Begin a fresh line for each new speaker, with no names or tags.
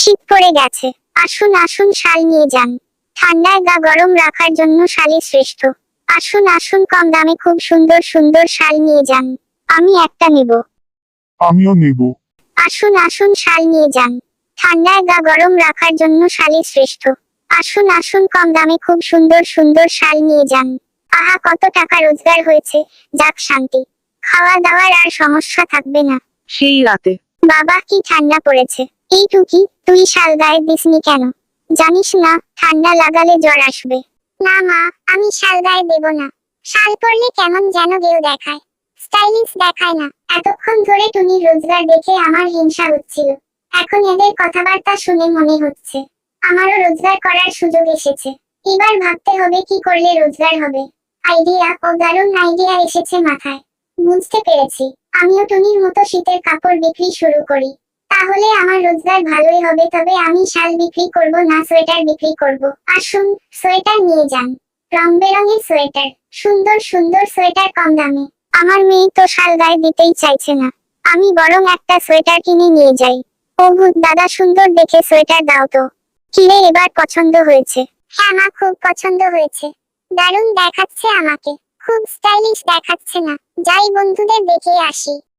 শীত পড়ে গেছে। আসুন আসুন শাল নিয়ে যান। ঠান্ডায় গা গরম রাখার জন্য শালই শ্রেষ্ঠ। আসুন আসুন কম দামে খুব সুন্দর সুন্দর শাল নিয়ে যান। আমি একটা নেব।
আমিও নেব।
আসুন আসুন শাল নিয়ে যান। ঠান্ডায় গা গরম রাখার জন্য শালই শ্রেষ্ঠ। আসুন আসুন কম দামে খুব সুন্দর সুন্দর শাল নিয়ে যান। আহা কত টাকা রোজগার হয়েছে। যাক শান্তি। খাওয়া দাওয়ার আর সমস্যা থাকবে না।
সেই রাতে।
বাবা কি ঠান্ডা পড়েছে। এই টুকি তুই শাল গায়ে দিসনি কেন? জানিস না, ঠান্ডা লাগালে জ্বর আসবে। না মা, আমি শাল গায়ে দেব না। শাল পরলে কেমন যেন গেও দেখায়। স্টাইলিশ দেখায় না। এতক্ষণ ধরে টুনির রোজগার দেখে আমার হিংসা হচ্ছিল। এখন এদের কথাবার্তা শুনে মনে হচ্ছে। আমারও রোজগার করার সুযোগ এসেছে। এবার ভাবতে হবে কি করলে রোজগার হবে। আইডিয়া ও দারুণ আইডিয়া এসেছে মাথায়। বুঝতে পেরেছি। আমিও টুনির মতো শীতের কাপড় বিক্রি শুরু করি। তাহলে আমার রোজগার ভালোই হবে, তবে আমি শাল বিক্রি করব না সোয়েটার বিক্রি করব। আসুন, সোয়েটার নিয়ে যান। রং বেরঙের সোয়েটার। সুন্দর সুন্দর সোয়েটার কম দামে। আমার মেয়ে তো শাল গায়ে দিতেই চাইছে না। আমি বরং একটা সোয়েটার কিনে নিয়ে যাই। ও ভূত দাদা সুন্দর দেখে সোয়েটার দাও তো। কিরে, এবার পছন্দ হয়েছে। হ্যাঁ মা, খুব পছন্দ হয়েছে। দারুণ দেখাচ্ছে আমাকে। খুব স্টাইলিশ দেখাচ্ছে না। যাই বন্ধুদের দেখে আসি।